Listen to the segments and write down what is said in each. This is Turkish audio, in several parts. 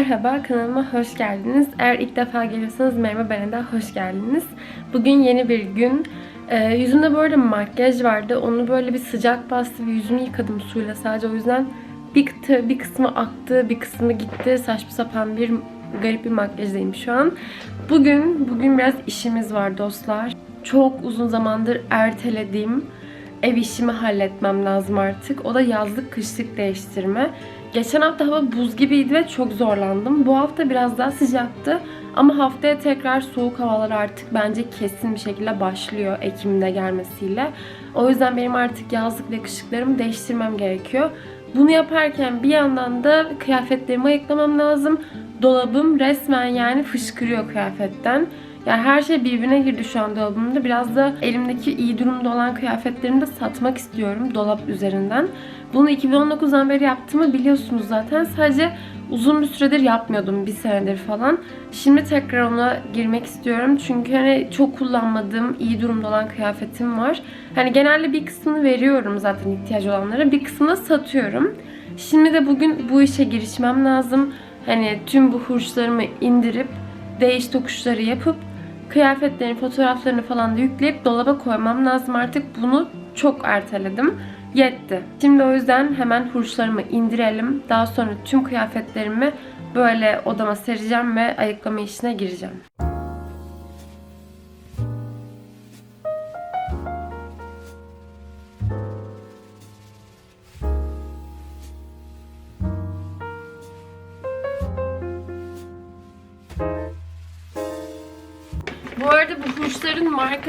Merhaba, kanalıma hoş geldiniz. Eğer ilk defa geliyorsanız merhaba, da hoş geldiniz. Bugün yeni bir gün. Ee, yüzümde böyle makyaj vardı. Onu böyle bir sıcak bastı ve yüzümü yıkadım suyla sadece. O yüzden bir, kıtı, bir kısmı aktı, bir kısmı gitti. Saçma sapan bir garip bir makyajdayım şu an. Bugün, bugün biraz işimiz var dostlar. Çok uzun zamandır ertelediğim ev işimi halletmem lazım artık. O da yazlık kışlık değiştirme. Geçen hafta hava buz gibiydi ve çok zorlandım. Bu hafta biraz daha sıcaktı. Ama haftaya tekrar soğuk havalar artık bence kesin bir şekilde başlıyor Ekim'de gelmesiyle. O yüzden benim artık yazlık ve kışlıklarımı değiştirmem gerekiyor. Bunu yaparken bir yandan da kıyafetlerimi ayıklamam lazım. Dolabım resmen yani fışkırıyor kıyafetten. Yani her şey birbirine girdi şu an dolabımda. Biraz da elimdeki iyi durumda olan kıyafetlerimi de satmak istiyorum dolap üzerinden. Bunu 2019'dan beri yaptığımı biliyorsunuz zaten. Sadece uzun bir süredir yapmıyordum. Bir senedir falan. Şimdi tekrar ona girmek istiyorum. Çünkü hani çok kullanmadığım, iyi durumda olan kıyafetim var. Hani genelde bir kısmını veriyorum zaten ihtiyacı olanlara. Bir kısmını satıyorum. Şimdi de bugün bu işe girişmem lazım. Hani tüm bu hurçlarımı indirip değiş tokuşları yapıp kıyafetlerin fotoğraflarını falan da yükleyip dolaba koymam lazım artık. Bunu çok erteledim. Yetti. Şimdi o yüzden hemen hurçlarımı indirelim. Daha sonra tüm kıyafetlerimi böyle odama sereceğim ve ayıklama işine gireceğim.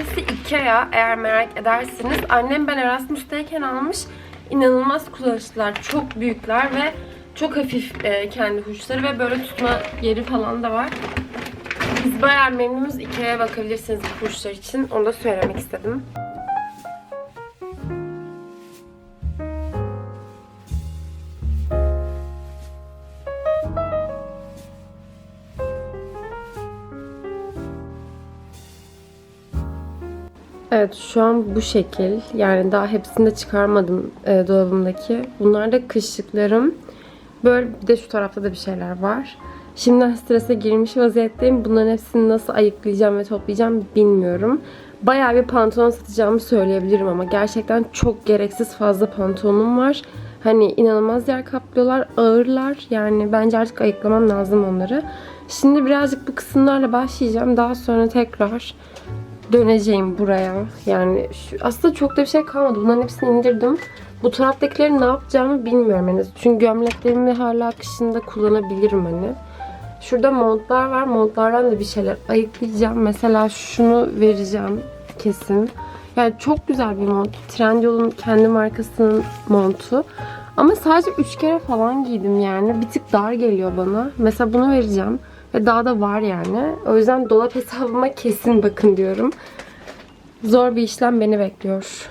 Markası Ikea eğer merak ederseniz. Annem ben Erasmus'tayken almış. İnanılmaz kullanışlılar. Çok büyükler ve çok hafif e, kendi hurçları ve böyle tutma yeri falan da var. Biz bayağı memnunuz. Ikea'ya bakabilirsiniz bu hurçlar için. Onu da söylemek istedim. Evet şu an bu şekil. Yani daha hepsini de çıkarmadım e, dolabımdaki. Bunlar da kışlıklarım. Böyle bir de şu tarafta da bir şeyler var. Şimdiden strese girmiş vaziyetteyim. Bunların hepsini nasıl ayıklayacağım ve toplayacağım bilmiyorum. Bayağı bir pantolon satacağımı söyleyebilirim ama gerçekten çok gereksiz fazla pantolonum var. Hani inanılmaz yer kaplıyorlar, ağırlar. Yani bence artık ayıklamam lazım onları. Şimdi birazcık bu kısımlarla başlayacağım. Daha sonra tekrar döneceğim buraya. Yani şu, aslında çok da bir şey kalmadı. Bunların hepsini indirdim. Bu taraftakileri ne yapacağımı bilmiyorum henüz. Çünkü gömleklerimi hala kışında kullanabilirim hani. Şurada montlar var. Montlardan da bir şeyler ayıklayacağım. Mesela şunu vereceğim kesin. Yani çok güzel bir mont. Trendyol'un kendi markasının montu. Ama sadece 3 kere falan giydim yani. Bir tık dar geliyor bana. Mesela bunu vereceğim. Ve daha da var yani. O yüzden dolap hesabıma kesin bakın diyorum. Zor bir işlem beni bekliyor.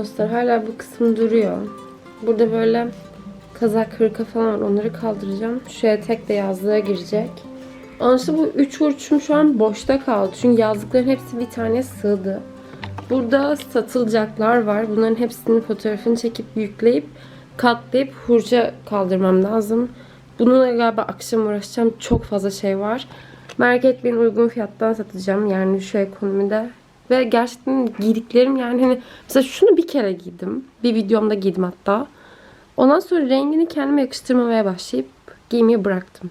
Dostlar hala bu kısım duruyor. Burada böyle kazak hırka falan var. Onları kaldıracağım. Şu etek de yazlığa girecek. Dışında bu üç hurçum şu an boşta kaldı. Çünkü yazlıkların hepsi bir tane sığdı. Burada satılacaklar var. Bunların hepsinin fotoğrafını çekip yükleyip katlayıp hurca kaldırmam lazım. Bununla galiba akşam uğraşacağım. Çok fazla şey var. Merak etmeyin uygun fiyattan satacağım. Yani şu ekonomide. Ve gerçekten giydiklerim yani hani mesela şunu bir kere giydim. Bir videomda giydim hatta. Ondan sonra rengini kendime yakıştırmamaya başlayıp giymeyi bıraktım.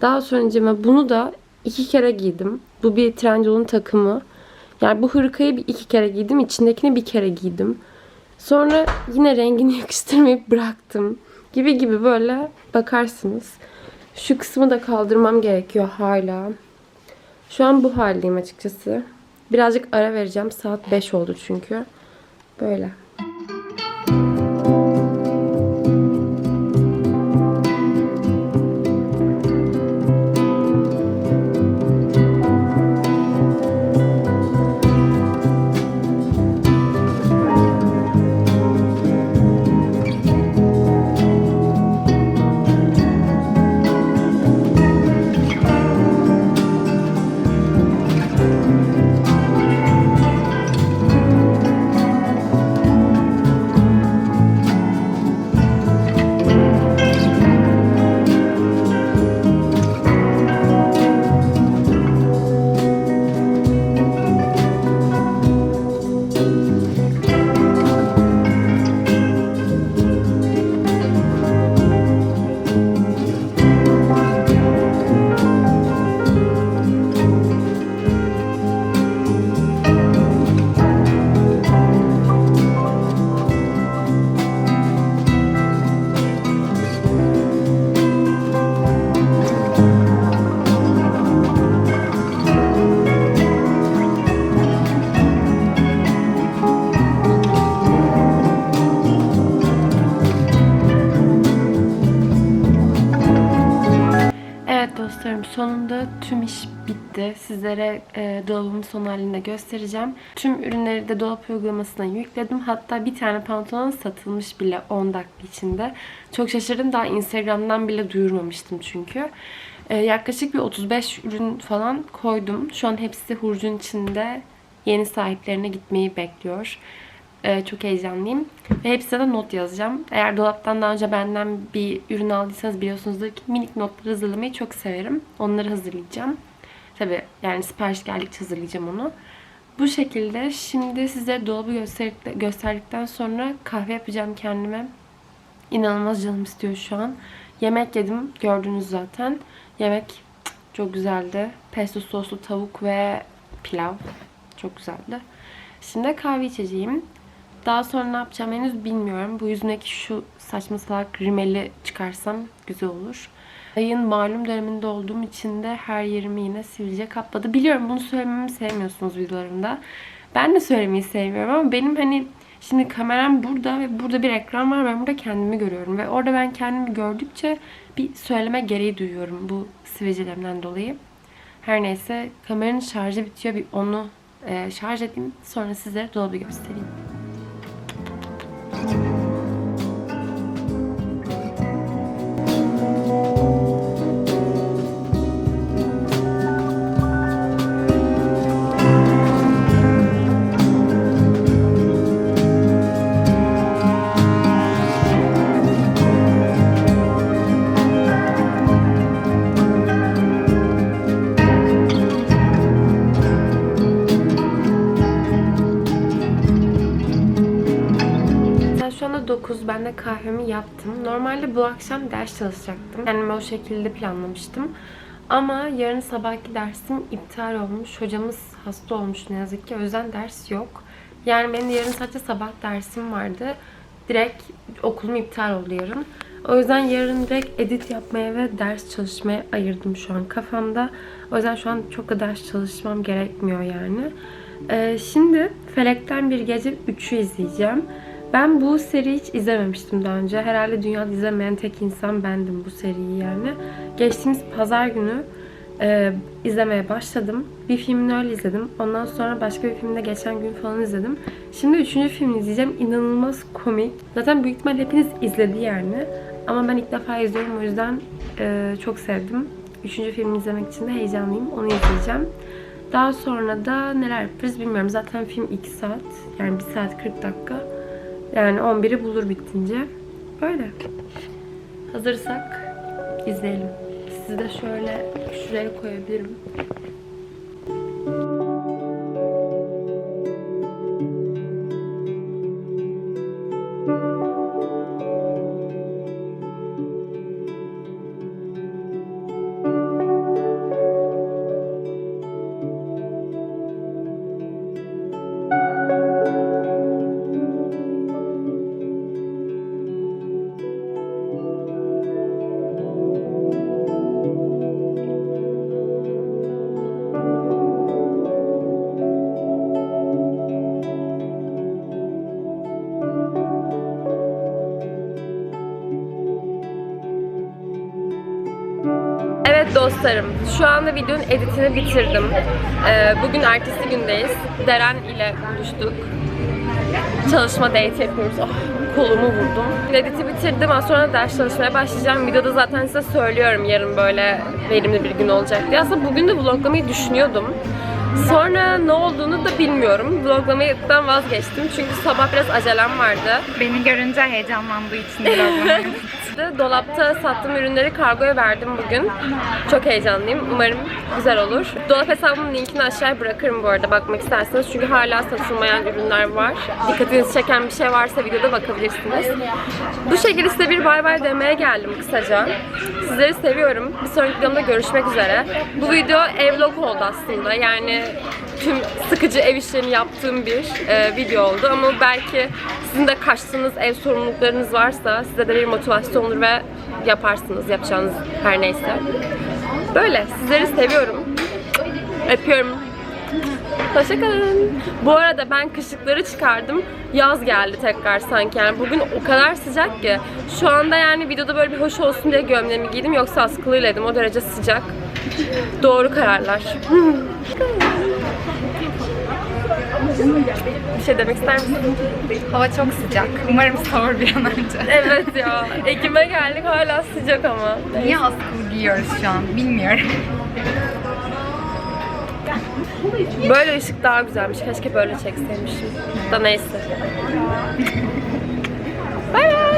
Daha sonra bunu da iki kere giydim. Bu bir Trendyol'un takımı. Yani bu hırkayı bir iki kere giydim. içindekini bir kere giydim. Sonra yine rengini yakıştırmayıp bıraktım. Gibi gibi böyle bakarsınız. Şu kısmı da kaldırmam gerekiyor hala. Şu an bu haldeyim açıkçası. Birazcık ara vereceğim. Saat 5 oldu çünkü. Böyle. Sonunda tüm iş bitti. Sizlere e, dolabımın son halini de göstereceğim. Tüm ürünleri de dolap uygulamasına yükledim. Hatta bir tane pantolon satılmış bile 10 dakika içinde. Çok şaşırdım. Daha Instagram'dan bile duyurmamıştım çünkü. E, yaklaşık bir 35 ürün falan koydum. Şu an hepsi hurcun içinde yeni sahiplerine gitmeyi bekliyor. Ee, çok heyecanlıyım. Ve hepsine de not yazacağım. Eğer dolaptan daha önce benden bir ürün aldıysanız biliyorsunuzdur ki minik notları hazırlamayı çok severim. Onları hazırlayacağım. Tabi yani sipariş geldikçe hazırlayacağım onu. Bu şekilde şimdi size dolabı gösterdik, gösterdikten sonra kahve yapacağım kendime. İnanılmaz canım istiyor şu an. Yemek yedim. Gördünüz zaten. Yemek çok güzeldi. Pesto soslu tavuk ve pilav. Çok güzeldi. Şimdi kahve içeceğim. Daha sonra ne yapacağım henüz bilmiyorum. Bu yüzümdeki şu saçma salak rimeli çıkarsam güzel olur. Ayın malum döneminde olduğum için de her yerimi yine sivilce kapladı. Biliyorum bunu söylememi sevmiyorsunuz videolarımda. Ben de söylemeyi sevmiyorum ama benim hani şimdi kameram burada ve burada bir ekran var. Ben burada kendimi görüyorum ve orada ben kendimi gördükçe bir söyleme gereği duyuyorum bu sivilcelerimden dolayı. Her neyse kameranın şarjı bitiyor. Bir onu e, şarj edeyim. Sonra sizlere dolabı göstereyim. 9. Ben de kahvemi yaptım. Normalde bu akşam ders çalışacaktım. Kendimi o şekilde planlamıştım. Ama yarın sabahki dersim iptal olmuş. Hocamız hasta olmuş ne yazık ki. O yüzden ders yok. Yani benim yarın sadece sabah dersim vardı. Direkt okulum iptal oldu yarın. O yüzden yarın direkt edit yapmaya ve ders çalışmaya ayırdım şu an kafamda. O yüzden şu an çok da ders çalışmam gerekmiyor yani. Ee, şimdi Felekten Bir Gece 3'ü izleyeceğim. Ben bu seriyi hiç izlememiştim daha önce. Herhalde dünyada izlemeyen tek insan bendim bu seriyi yani. Geçtiğimiz pazar günü Ee, izlemeye başladım. Bir filmini öyle izledim. Ondan sonra başka bir filmde geçen gün falan izledim. Şimdi üçüncü filmi izleyeceğim. İnanılmaz komik. Zaten büyük ihtimal hepiniz izledi yani. Ama ben ilk defa izliyorum o yüzden e, çok sevdim. Üçüncü filmi izlemek için de heyecanlıyım. Onu izleyeceğim. Daha sonra da neler yaparız bilmiyorum. Zaten film 2 saat. Yani 1 saat 40 dakika. Yani 11'i bulur bittince. Böyle. Hazırsak izleyelim. Sizi de şöyle şuraya koyabilirim. Dostlarım, şu anda videonun editini bitirdim. Ee, bugün ertesi gündeyiz. Deren ile buluştuk. Çalışma date yapıyoruz. Ah, kolumu vurdum. Editi bitirdim. Az sonra ders çalışmaya başlayacağım. Videoda zaten size söylüyorum yarın böyle verimli bir gün olacak diye. Aslında bugün de vloglamayı düşünüyordum. Sonra ne olduğunu da bilmiyorum. Vloglamaktan vazgeçtim. Çünkü sabah biraz acelem vardı. Beni görünce heyecanlandığı için vloglamayı De Dolapta sattığım ürünleri kargoya verdim bugün. Çok heyecanlıyım. Umarım güzel olur. Dolap hesabımın linkini aşağıya bırakırım bu arada bakmak isterseniz. Çünkü hala satılmayan ürünler var. Dikkatinizi çeken bir şey varsa videoda bakabilirsiniz. Bu şekilde size bir bay bay demeye geldim kısaca. Sizleri seviyorum. Bir sonraki videomda görüşmek üzere. Bu video ev vlog oldu aslında. Yani tüm sıkıcı ev işlerini yaptığım bir e, video oldu. Ama belki sizin de kaçtığınız ev sorumluluklarınız varsa size de bir motivasyon olur ve yaparsınız yapacağınız her neyse. Böyle. Sizleri seviyorum. Öpüyorum. Hoşçakalın. Bu arada ben kışlıkları çıkardım. Yaz geldi tekrar sanki. Yani bugün o kadar sıcak ki. Şu anda yani videoda böyle bir hoş olsun diye gömleğimi giydim. Yoksa askılıylaydım. O derece sıcak. Doğru kararlar. bir şey demek ister misin? Hava çok sıcak. Umarım soğur bir an önce. Evet ya. Ekim'e geldik hala sıcak ama. Niye askılı giyiyoruz şu an bilmiyorum. Böyle ışık daha güzelmiş. Keşke böyle çekseymişim. Da neyse. Bay bay.